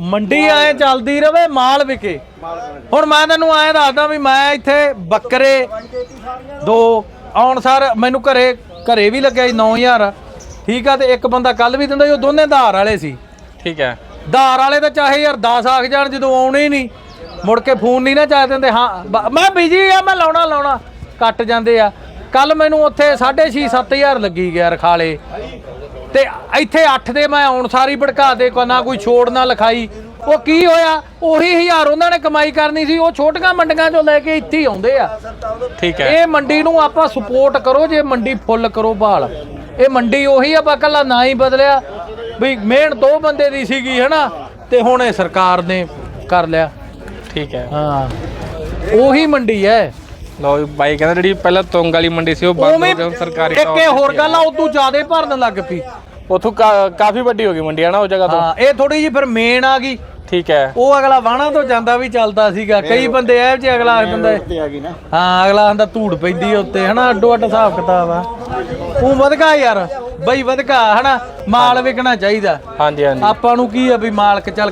ਮੰਡੀ ਐ ਚੱਲਦੀ ਰਵੇ ਮਾਲ ਵਿਕੇ। ਹੁਣ ਮੈਂ ਤੈਨੂੰ ਐਂ ਦੱਸਦਾ ਵੀ ਮੈਂ ਇੱਥੇ ਬੱਕਰੇ ਦੋ ਆਉਣ ਸਾਰ ਮੈਨੂੰ ਘਰੇ ਘਰੇ ਵੀ ਲੱਗਿਆ ਸੀ 9000 ਠੀਕ ਆ ਤੇ ਇੱਕ ਬੰਦਾ ਕੱਲ ਵੀ ਦਿੰਦਾ ਉਹ ਦੋਨੇ ਧਾਰ ਵਾਲੇ ਸੀ। ਠੀਕ ਹੈ ਧਾਰ ਵਾਲੇ ਤਾਂ ਚਾਹੇ ਯਾਰ 10 ਆਖ ਜਾਣ ਜਦੋਂ ਆਉਣੇ ਹੀ ਨਹੀਂ ਮੁੜ ਕੇ ਫੋਨ ਨਹੀਂ ਨਾ ਚਾਹ ਦਿੰਦੇ। ਹਾਂ ਮੈਂ ਬਿਜ਼ੀ ਆ ਮੈਂ ਲਾਉਣਾ ਲਾਉਣਾ। ਕੱਟ ਜਾਂਦੇ ਆ। ਕੱਲ ਮੈਨੂੰ ਉੱਥੇ 6.5 7000 ਲੱਗੀ ਗਿਆ ਰਖਾਲੇ। ਤੇ ਇੱਥੇ 8 ਦੇ ਮੈਂ ਆਉਣ ਸਾਰੀ ਭੜਕਾ ਦੇ ਕੋ ਨਾ ਕੋਈ ਛੋੜ ਨਾ ਲਿਖਾਈ। ਉਹ ਕੀ ਹੋਇਆ? ਉਹੀ ਹਜ਼ਾਰ ਉਹਨਾਂ ਨੇ ਕਮਾਈ ਕਰਨੀ ਸੀ ਉਹ ਛੋਟੀਆਂ ਮੰਡੀਆਂ ਚੋਂ ਲੈ ਕੇ ਇੱਥੇ ਆਉਂਦੇ ਆ। ਠੀਕ ਹੈ। ਇਹ ਮੰਡੀ ਨੂੰ ਆਪਾਂ ਸਪੋਰਟ ਕਰੋ ਜੇ ਮੰਡੀ ਫੁੱਲ ਕਰੋ ਭਾਲ ਇਹ ਮੰਡੀ ਉਹੀ ਆ ਕੱਲਾ ਨਾ ਹੀ ਬਦਲਿਆ। ਵੀ ਮਿਹਨਤ ਦੋ ਬੰਦੇ ਦੀ ਸੀਗੀ ਹਨਾ? ਤੇ ਹੁਣ ਇਹ ਸਰਕਾਰ ਨੇ ਕਰ ਲਿਆ। ਠੀਕ ਹੈ। ਹਾਂ। ਉਹੀ ਮੰਡੀ ਹੈ। ਲਓ ਬਾਈ ਕਹਿੰਦਾ ਜਿਹੜੀ ਪਹਿਲਾਂ ਤੁੰਗ ਵਾਲੀ ਮੰਡੀ ਸੀ ਉਹ ਬੰਦ ਹੋ ਗਈ ਹੁਣ ਸਰਕਾਰੀ ਇੱਕ ਇਹ ਹੋਰ ਗੱਲ ਆ ਉਦੋਂ ਜ਼ਿਆਦੇ ਭਰਨ ਲੱਗ ਪਈ। ਉਥੋਂ ਕਾਫੀ ਵੱਡੀ ਹੋ ਗਈ ਮੰਡੀ ਹੈ ਨਾ ਉਹ ਜਗ੍ਹਾ ਤੋਂ? ਹਾਂ ਇਹ ਥੋੜੀ ਜਿਹੀ ਫਿਰ ਮੇਨ ਆ ਗਈ। ਠੀਕ ਹੈ। ਉਹ ਅਗਲਾ ਵਾਣਾ ਤੋਂ ਜਾਂਦਾ ਵੀ ਚੱਲਦਾ ਸੀਗਾ। ਕਈ ਬੰਦੇ ਐ ਜੇ ਅਗਲਾ ਆ ਜਾਂਦਾ ਹਾਂ ਅਗਲਾ ਆਂਦਾ ਧੂੜ ਪੈਂਦੀ ਉੱਤੇ ਹਨਾ ਅੱਡੋ ਅੱਡ ਹਿਸਾਬ ਕਿਤਾਬ ਆ। ਉਹ ਵਧਗਾ ਯਾਰ ਬਈ ਵਧਗਾ ਹਨਾ ਮਾਲ ਵਿਕਣਾ ਚਾਹੀਦਾ। ਹਾਂਜੀ ਹਾਂਜੀ। ਆਪਾਂ ਨੂੰ ਕੀ ਆ ਵੀ ਮਾਲਕ ਚੱਲ